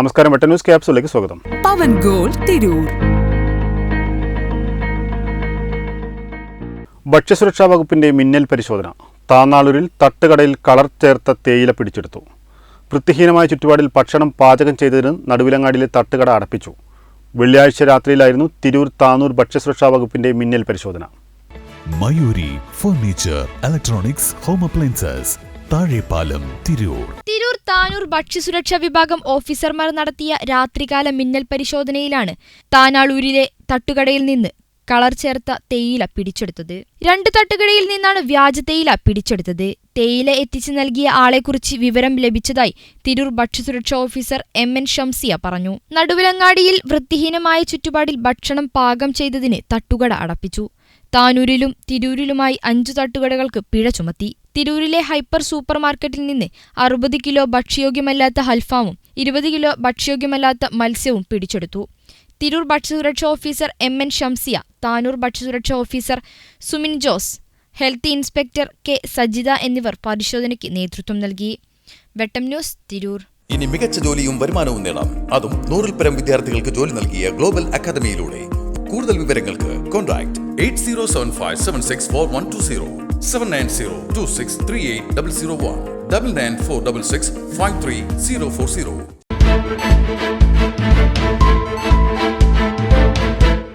നമസ്കാരം. വെട്ട ന്യൂസ് ക്യാപ്സിലേക്ക് സ്വാഗതം. പവൻ ഗോൾ തിരൂർ. ഭക്ഷ്യസുരക്ഷാ വകുപ്പിന്റെ മിന്നൽ പരിശോധന. താന്നാളൂരിൽ തട്ടുകടയിൽ കളർ ചേർത്ത തേയില പിടിച്ചെടുത്തു. വൃത്തിഹീനമായ ചുറ്റുപാടിൽ ഭക്ഷണം പാചകം ചെയ്തതിന് നടുവിലങ്ങാടിയിലെ തട്ടുകട അടപ്പിച്ചു. വെള്ളിയാഴ്ച രാത്രിയിലായിരുന്നു തിരൂർ താനൂർ ഭക്ഷ്യസുരക്ഷാ വകുപ്പിന്റെ മിന്നൽ പരിശോധന. Mayuri furniture electronics home appliances Thazhepalam Tirur Tirur. Tanur ഭക്ഷ്യസുരക്ഷാ വിഭാഗം ഓഫീസർമാർ നടത്തിയ രാത്രികാല മിന്നൽ പരിശോധനയിലാണ് താനാളൂരിലെ തട്ടുകടയിൽ നിന്ന് കളർ ചേർത്ത തേയില പിടിച്ചെടുത്തത്. രണ്ട് തട്ടുകടയിൽ നിന്നാണ് വ്യാജ തേയില പിടിച്ചെടുത്തത്. തേയില എത്തിച്ചു നൽകിയ ആളെക്കുറിച്ച് വിവരം ലഭിച്ചതായി തിരൂർ ഭക്ഷ്യസുരക്ഷാ ഓഫീസർ എം എൻ ഷംസിയ പറഞ്ഞു. നടുവിലങ്ങാടിയിൽ വൃത്തിഹീനമായ ചുറ്റുപാടിൽ ഭക്ഷണം പാകം ചെയ്തതിന് തട്ടുകട അടപ്പിച്ചു. താനൂരിലും തിരൂരിലുമായി അഞ്ചു തട്ടുകടകൾക്ക് പിഴ ചുമത്തി. തിരൂരിലെ ഹൈപ്പർ സൂപ്പർ മാർക്കറ്റിൽ നിന്ന് അറുപത് കിലോ ഭക്ഷ്യയോഗ്യമല്ലാത്ത ഹൽഫാമും ഇരുപത് കിലോ ഭക്ഷ്യയോഗ്യമല്ലാത്ത മത്സ്യവും പിടിച്ചെടുത്തു. തിരൂർ ഭക്ഷ്യസുരക്ഷാ officer M N Shamsiya Tanur ഭക്ഷ്യസുരക്ഷാ officer Sumin Jose health inspector K Sajitha എന്നിവർ പരിശോധനയ്ക്ക് നേതൃത്വം നൽകി. വെട്ടം ന്യൂസ് തിരൂർ. ഇനി മികച്ച ജോലിയും വരുമാനവും നേടാം. അതും നൂറിൽ പരം വിദ്യാർത്ഥികൾക്ക് ജോലി നൽകിയ ഗ്ലോബൽ അക്കാദമിയിലൂടെ. കൂടുതൽ വിവരങ്ങൾക്ക് contact eight zero seven five seven six four one two zero. Seven nine zero two six three eight double zero one double nine four double six five three zero four zero